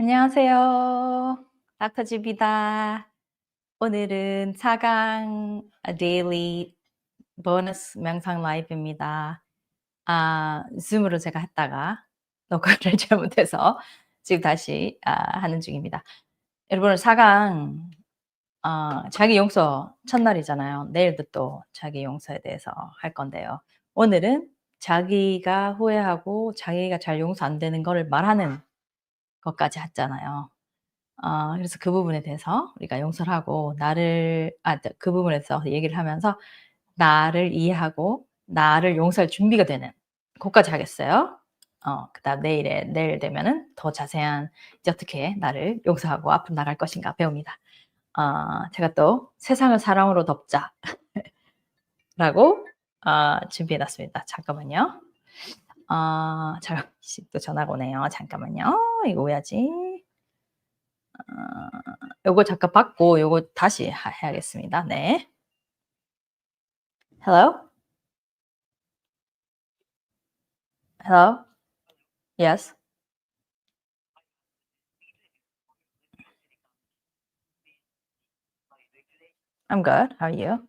안녕하세요. 닥터집이다. 오늘은 4강 데일리 보너스 명상 라이브입니다. 아, 줌으로 제가 했다가 녹화를 잘못해서 지금 다시 아, 하는 중입니다. 여러분 4강 어, 자기 용서 첫날이잖아요. 내일도 또 자기 용서에 대해서 할 건데요. 오늘은 자기가 후회하고 자기가 잘 용서 안 되는 거를 말하는 것까지 했잖아요. 어, 그래서 그 부분에 대해서 우리가 용서를 하고 나를 아, 그 부분에서 얘기를 하면서 나를 이해하고 나를 용서할 준비가 되는 그까지 하겠어요. 어, 그다음 내일에 내일 되면은 더 자세한 이제 어떻게 나를 용서하고 앞으로 나갈 것인가 배웁니다. 어, 제가 또 세상을 사랑으로 덮자 라고 어, 준비해 놨습니다. 잠깐만요. 어, 자, 또 전화가 오네요. 잠깐만요. 이거 왜하지? 어, 요거 잠깐 받고 요거 다시 하, 해야겠습니다. 네. Hello? Hello? Yes. I'm good. How are you?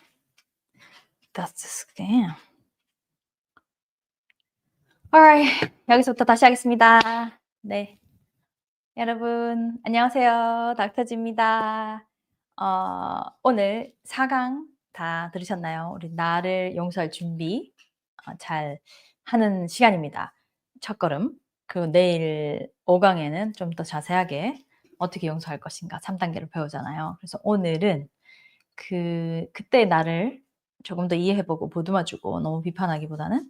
That's a scam. Alright. 여기서부터 다시 하겠습니다. 네. 여러분, 안녕하세요. 닥터지입니다. 어, 오늘 4강 다 들으셨나요? 우리 나를 용서할 준비 어, 잘 하는 시간입니다. 첫 걸음. 그리고 내일 5강에는 좀 더 자세하게 어떻게 용서할 것인가 3단계를 배우잖아요. 그래서 오늘은 그 그때 나를 조금 더 이해해보고 보듬어주고 너무 비판하기보다는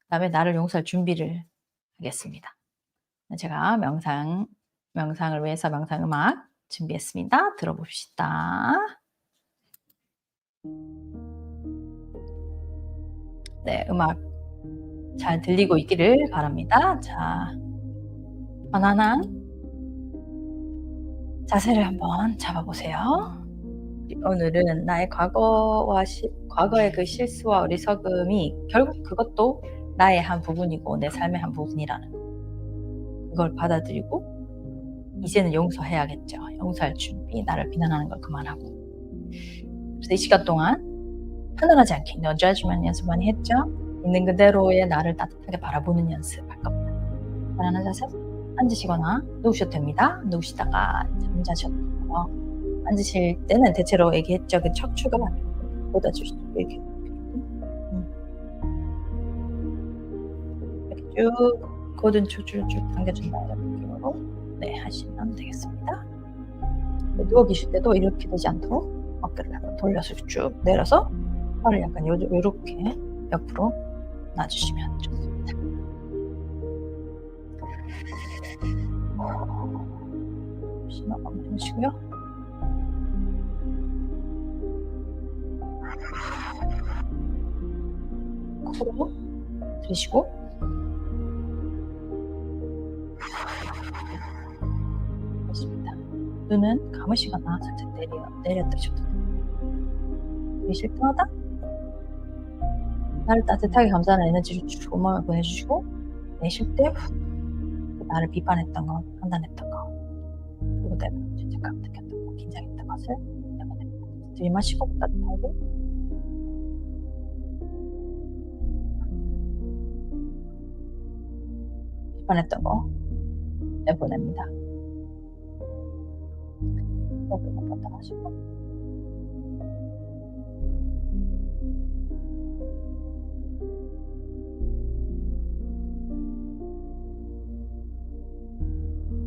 그다음에 나를 용서할 준비를 하겠습니다. 제가 명상 명상을 위해서 명상 음악 준비했습니다. 들어봅시다. 네, 음악 잘 들리고 있기를 바랍니다. 자, 편안한 자세를 한번 잡아보세요. 오늘은 나의 과거와 시, 과거의 그 실수와 어리석음이 결국 그것도 나의 한 부분이고 내 삶의 한 부분이라는 거. 그걸 받아들이고 이제는 용서해야겠죠. 용서할 준비, 나를 비난하는 걸 그만하고. 그래서 이 시간 동안 판단하지 않게 no judgment 연습 많이 했죠. 있는 그대로의 나를 따뜻하게 바라보는 연습 할 겁니다. 편안한 자세 앉으시거나 누우셔도 됩니다. 누우시다가 잠자셔도 되고요. 앉으실 때는 대체로 얘기했죠. 그 척추가 뻗어주시고 이렇게 음. 이렇게 쭉 고든 척추를 쭉 당겨준다 이런 느낌으로 네 하시면 되겠습니다. 누워 계실 때도 이렇게 되지 않도록 어깨를 한번 돌려서 쭉 내려서 팔을 약간 요, 요렇게 옆으로 놔주시면 좋습니다. 심호 한번 해보시고요. 코로 들이쉬고 좋습니다. 눈은 감으시거나 살짝 내려, 내려뜨셔도 돼요. 들이쉴 때마다 나를 따뜻하게 감싸는 에너지를 쭉 온몸에 보내주시고 내쉴 때 후, 나를 비판했던 거, 판단했던 거 그리고 내가 죄책감 느꼈던 거, 긴장했던 것을 내보냅니다. 들이마시고 따뜻하게 비판했던 거더 하시고.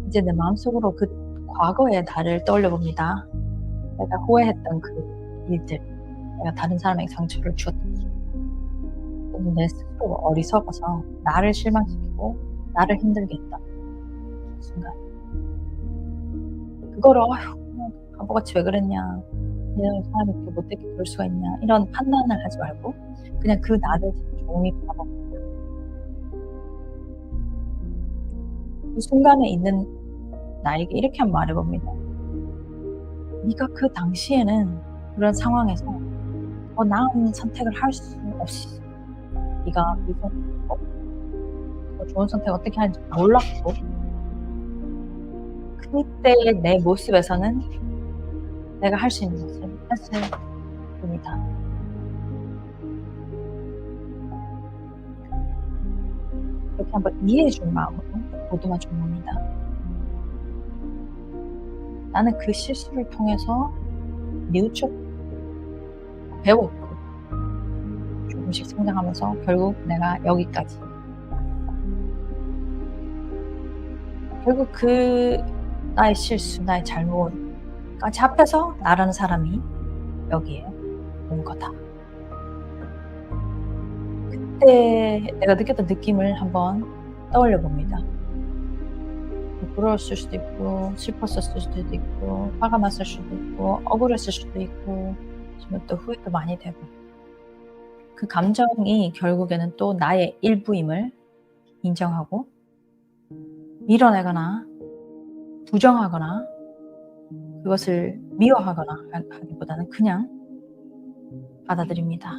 이제 내 마음속으로 그 과거의 나를 떠올려 봅니다. 내가 후회했던 그 일들, 내가 다른 사람에게 상처를 주었던 일, 또는 내 스스로 어리석어서 나를 실망시키고 나를 힘들게 했던 그 순간. 그거를 아휴 바보같이 왜 그랬냐, 내가 사람이 이렇게 못되게 그럴 수가 있냐 이런 판단을 하지 말고 그냥 그 나를 조용히 바라봅니다. 그 순간에 있는 나에게 이렇게 한번 말해봅니다. 네가 그 당시에는 그런 상황에서 더 나은 선택을 할 수 없이 네가 미 더 좋은 선택 어떻게 하는지 몰랐고 그때 내 모습에서는 내가 할 수 있는 것을 했을 뿐이다. 이렇게 한번 이해해 줄 마음으로 보듬어 준 겁니다. 나는 그 실수를 통해서 뉘우쳐 배웠고 조금씩 성장하면서 결국 내가 여기까지 결국 그 나의 실수, 나의 잘못까지 합해서 나라는 사람이 여기에 온 거다. 그때 내가 느꼈던 느낌을 한번 떠올려 봅니다. 부러웠을 수도 있고, 슬펐을 수도 있고, 화가 났을 수도 있고, 억울했을 수도 있고, 또 후회도 많이 되고. 그 감정이 결국에는 또 나의 일부임을 인정하고, 밀어내거나, 부정하거나, 그것을 미워하거나 하기보다는 그냥 받아들입니다.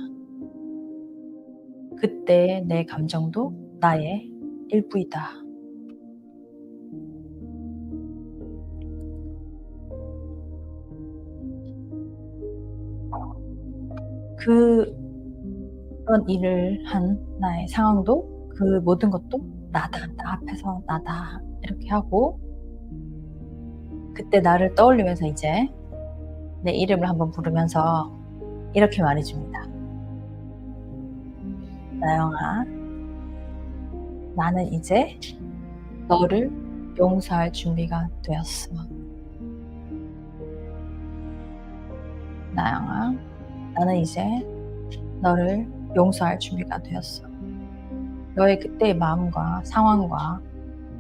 그때 내 감정도 나의 일부이다. 그런 일을 한 나의 상황도 그 모든 것도 나다. 나 앞에서 나다. 이렇게 하고 그때 나를 떠올리면서 이제 내 이름을 한번 부르면서 이렇게 말해줍니다. 나영아, 나는 이제 너를 용서할 준비가 되었어. 나영아, 나는 이제 너를 용서할 준비가 되었어. 너의 그때의 마음과 상황과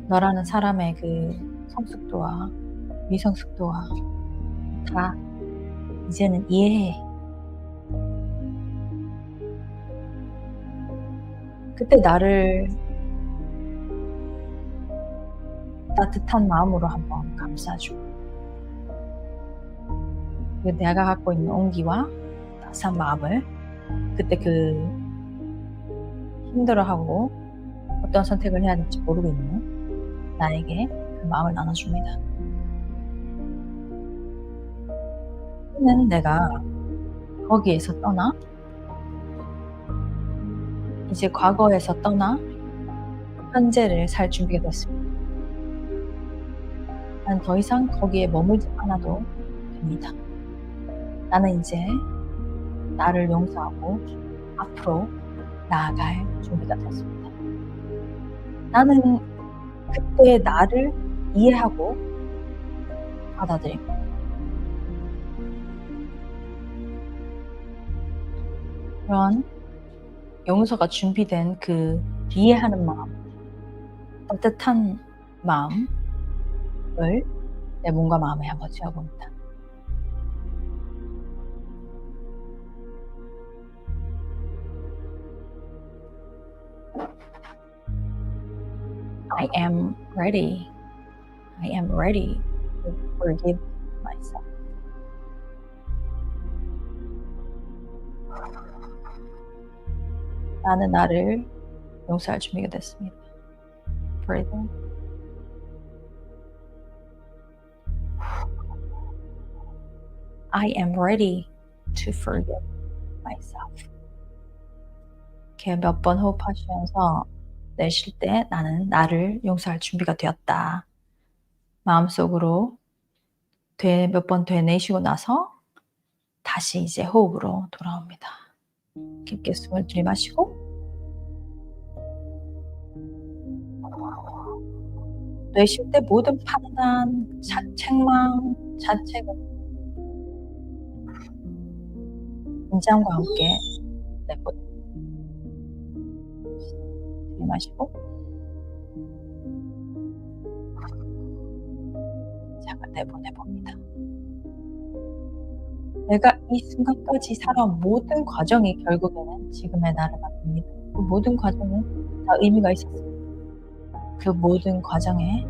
너라는 사람의 그 성숙도와 미성숙도와 다 이제는 이해해. 그때 나를 따뜻한 마음으로 한번 감싸줘. 그 내가 갖고 있는 온기와 따스한 마음을 그때 그 힘들어하고 어떤 선택을 해야 될지 모르고 있는 나에게 그 마음을 나눠줍니다. 는 내가 거기에서 떠나 이제 과거에서 떠나 현재를 살 준비가 됐습니다. 난 더 이상 거기에 머물지 않아도 됩니다. 나는 이제 나를 용서하고 앞으로 나아갈 준비가 됐습니다. 나는 그때 나를 이해하고 받아들입니다. 그런 용서가 준비된 그 이해하는 마음, 따뜻한 마음을 내 몸과 마음에 한번 지어봅니다. I am ready. I am ready to forgive myself. 나는 나를 용서할 준비가 됐습니다. Breathing. I am ready to forgive myself. 이렇게 몇 번 호흡하시면서 내쉴 때 나는 나를 용서할 준비가 되었다. 마음속으로 몇 번 되내쉬고 나서 다시 이제 호흡으로 돌아옵니다. 깊게 숨을 들이마시고 되실 때 모든 판단, 자, 책망, 자책을 긴장과 함께 내보내. 들이마시고 잠깐 내보내봅니다. 내가 이 순간까지 살아온 모든 과정이 결국에는 지금의 나를 만듭니다. 그 모든 과정은 다 의미가 있었습니다. 그 모든 과정에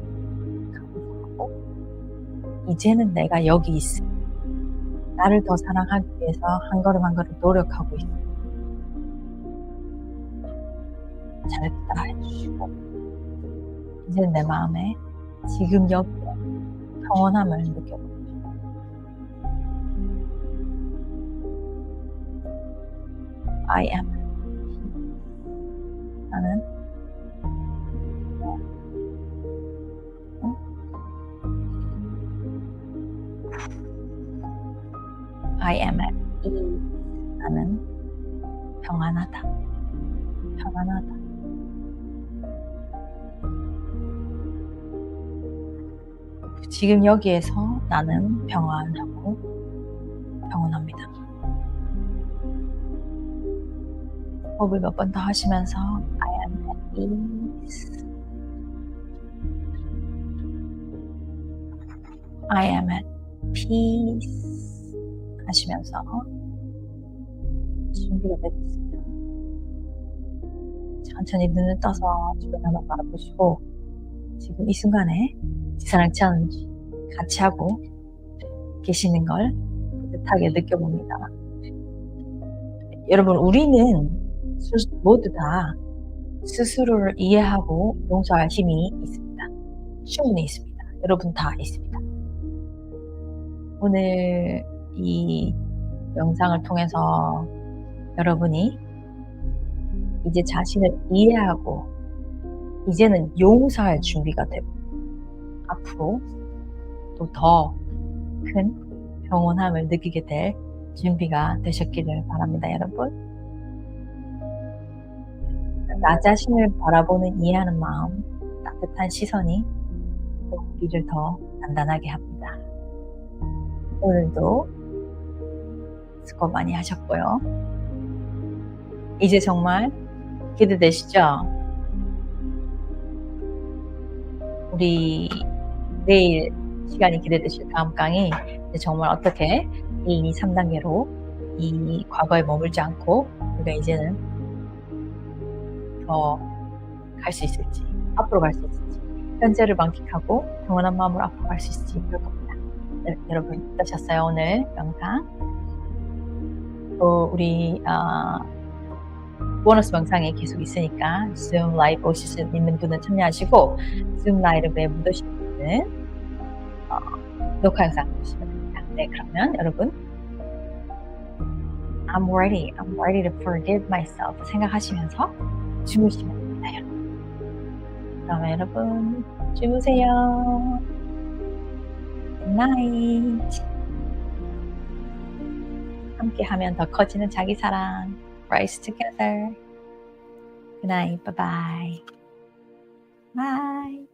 감사하고 이제는 내가 여기 있어. 나를 더 사랑하기 위해서 한 걸음 한 걸음 노력하고 있어. 잘했다 해주시고 이제 내 마음에 지금 여기에 평온함을 느껴봅니다. I am 지금 여기에서 나는 평안하고 평온합니다. 호흡을 몇 번 더 하시면서 I am at ease. I am at peace 하시면서 준비가 됐으면 천천히 눈을 떠서 주변 한번 바라보시고 지금 이 순간에 지사랑 챌린지 같이 하고 계시는 걸 뿌듯하게 느껴봅니다. 여러분 우리는 스- 모두 다 스스로를 이해하고 용서할 힘이 있습니다. 충분히 있습니다. 여러분 다 있습니다. 오늘 이 영상을 통해서 여러분이 이제 자신을 이해하고 이제는 용서할 준비가 되고 앞으로 또 더큰 평온함을 느끼게 될 준비가 되셨기를 바랍니다, 여러분. 나 자신을 바라보는 이해하는 마음, 따뜻한 시선이 또 우리를 더 단단하게 합니다. 오늘도 수고 많이 하셨고요. 이제 정말 기대되시죠? 우리 내일 시간이 기대되실 다음 강의 정말 어떻게 1, 2, 3단계로 이 과거에 머물지 않고 우리가 이제는 더 갈 수 있을지 앞으로 갈 수 있을지 현재를 만끽하고 평온한 마음으로 앞으로 갈 수 있을지 그럴 겁니다. 네, 여러분 어떠셨어요 오늘 영상? 또 우리 아, 보너스 영상이 계속 있으니까 줌 라이브 오실 수 있는 분은 참여하시고 줌 라이브에 못 오신 분은 어, 녹화 영상 보시면 됩니다. 네 그러면 여러분 I'm ready, I'm ready to forgive myself 생각하시면서 주무시면 됩니다. 여러분. 그러면 여러분 주무세요. Good night. 함께 하면 더 커지는 자기 사랑. Rise together. Good night. Bye bye. Bye.